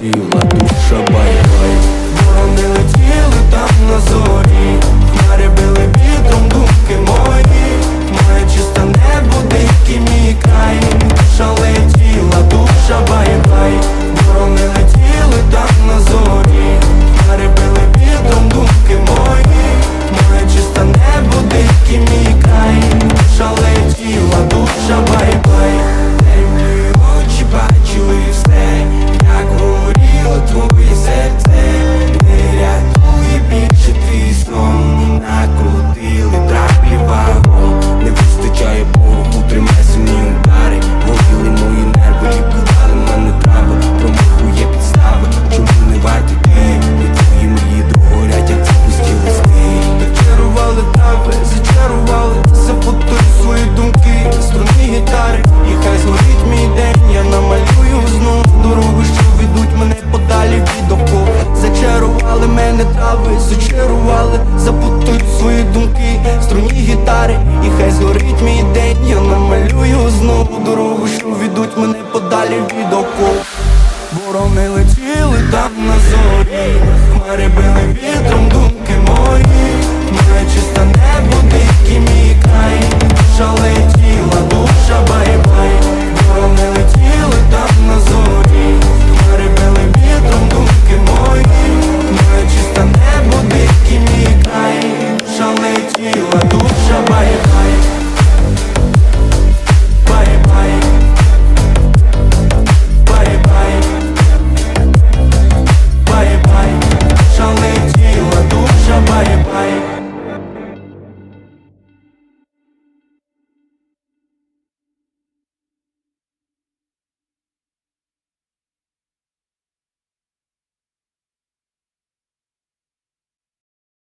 тіла душа бай. свої думки, струні гітари, і хай згорить мій день, я намалюю знову дорогу, що ведуть мене подалі від окол Ворони летіли там на зорі, хмари били вітром.